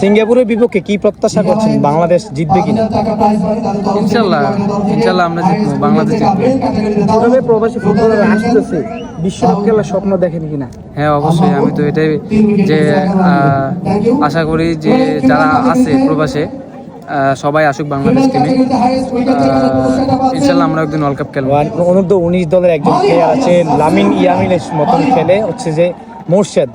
সিঙ্গাপুরের বিপক্ষে কি প্রত্যাশা করছেন? বাংলাদেশ জিতবে কিনা? ইনশাল্লাহ ইনশাল্লাহ আমরা জিতবো বাংলাদেশ জিতবে। প্রবাসী ফুটবলার আসতেছে বিশ্বকাপ খেলার স্বপ্ন দেখেন কিনা? হ্যাঁ অবশ্যই আমি তো এটাই যে আশা করি যে যারা আছে প্রবাসে সবাই আসুক বাংলাদেশ টিমে ইনশাল্লাহ আমরা একদিন ওয়ার্ল্ড কাপ খেলব। অনূর্ধ্ব উনিশ দলের একজন প্লেয়ার আছে লামিন ইয়ামিনের মতন খেলে হচ্ছে যে মোর্শেদ।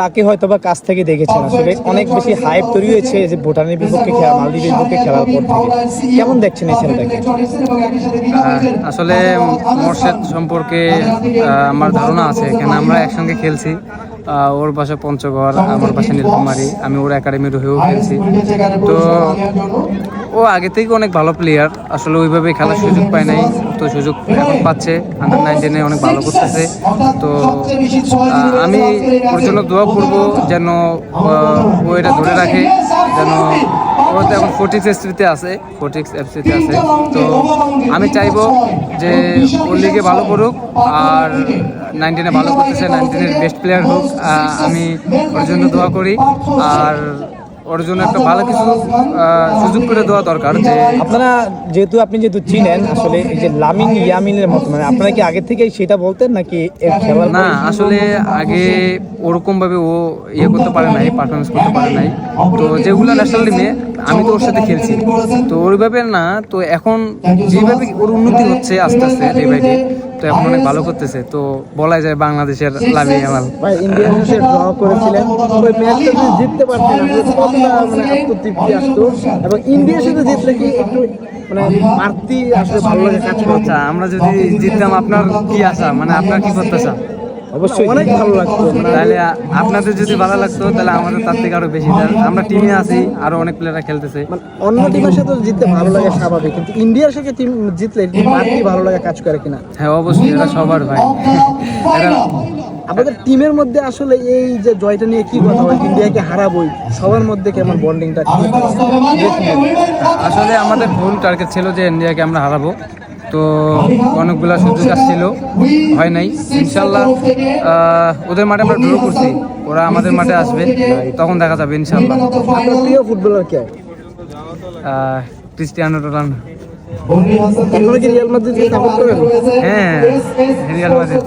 তাকে হয়তো বা কাছ থেকে দেখেছেন। আসলে অনেক বেশি হাইপ তৈরি হয়েছে যে ভুটানের বিপক্ষে খেলা, মালদ্বীপের বিপক্ষে খেলার পর থেকে। কেমন দেখছেন এই ছেলেটাকে? আসলে মোর্শেদ সম্পর্কে আমার ধারণা আছে। কেন আমরা একসঙ্গে খেলছি। ওর বাসা পঞ্চগড়, আমার বাসা নীলকুমারী আমি ওর একাডেমির হয়েও খেলছি। তো ও আগে থেকে অনেক ভালো প্লেয়ার আসলে ওইভাবে খেলার সুযোগ পায় নাই। তো সুযোগ এখন পাচ্ছে আন্ডার নাইনটিনে অনেক ভালো করতেছে। তো আমি ওর জন্য দোয়া করব যেন ও এটা ধরে রাখে, যেন ও তো এখন ফোর্টিক্স এফসিতে আছে ফোর্টিক্স এফসিতে আছে। তো আমি চাইব যে ওর লিগে ভালো করুক, আর নাইনটিনে ভালো করতেছে নাইনটিনের বেস্ট প্লেয়ার হোক আমি ওর জন্য দোয়া করি। আর ওর জন্য একটা ভালো কিছু সুযোগ করে দেওয়া দরকার যে আপনারা যেহেতু আপনি যেহেতু চিনেন আসলে এই যে লামিন ইয়ামিনের মতো মানে আপনারা কি আগে থেকেই সেটা বলতেন নাকি খেলার না আসলে আগে ওরকম ভাবে ও ইয়ে করতে পারে নাই পারফরমেন্স করতে পারে নাই। তো যেগুলো ন্যাশনাল টিমে আমি তো ওর সাথে খেলছি। তো ওইভাবে না তো এখন যেভাবে ওর উন্নতি হচ্ছে আস্তে আস্তে ডে বাই ডে তো এখন অনেক ভালো করতেছে। তো বলা যায় বাংলাদেশের লাভে আমার ভাই ইন্ডিয়ার সাথে ড্র করেছিলেন। ওই ম্যাচটা যদি জিততে পারতেন কতটা মানে আত্মতৃপ্তি আসতো? এবং ইন্ডিয়ার সাথে জিতলে কি একটু মানে আসলে ভালো লাগে কাজ করছে আচ্ছা আমরা যদি জিততাম আপনার কি আশা? মানে আপনার কি করতেছা অবশ্যই। অনেক ভালো লাগতো মানে তাহলে আপনাদের যদি ভালো লাগতো তাহলে আমাদের তার থেকে আরও বেশি আমরা টিমে আছি আরও অনেক প্লেয়াররা খেলতেছে। মানে অন্য টিমের সাথে জিততে ভালো লাগে স্বাভাবিক কিন্তু ইন্ডিয়ার সাথে টিম জিতলে একটু বাড়তি ভালো লাগে কাজ করে কিনা? হ্যাঁ অবশ্যই এটা সবার ভাই। এটা আপনাদের টিমের মধ্যে আসলে এই যে জয়টা নিয়ে কি কথা হয়? ইন্ডিয়াকে হারাবই সবার মধ্যে কেমন বন্ডিংটা আসলে আমাদের ভুল টার্গেট ছিল যে ইন্ডিয়াকে আমরা হারাবো। তো অনেকগুলো সুযোগ আসছিল হয় নাই? ইনশাল্লাহ ওদের মাঠে আমরা ড্র করছি। ওরা আমাদের মাঠে আসবে তখন দেখা যাবে ইনশাল্লাহ। প্রিয় ফুটবলার কে? ক্রিস্টিয়ানো রোনাল্ডো হ্যাঁ রিয়াল মাদ্রিদ।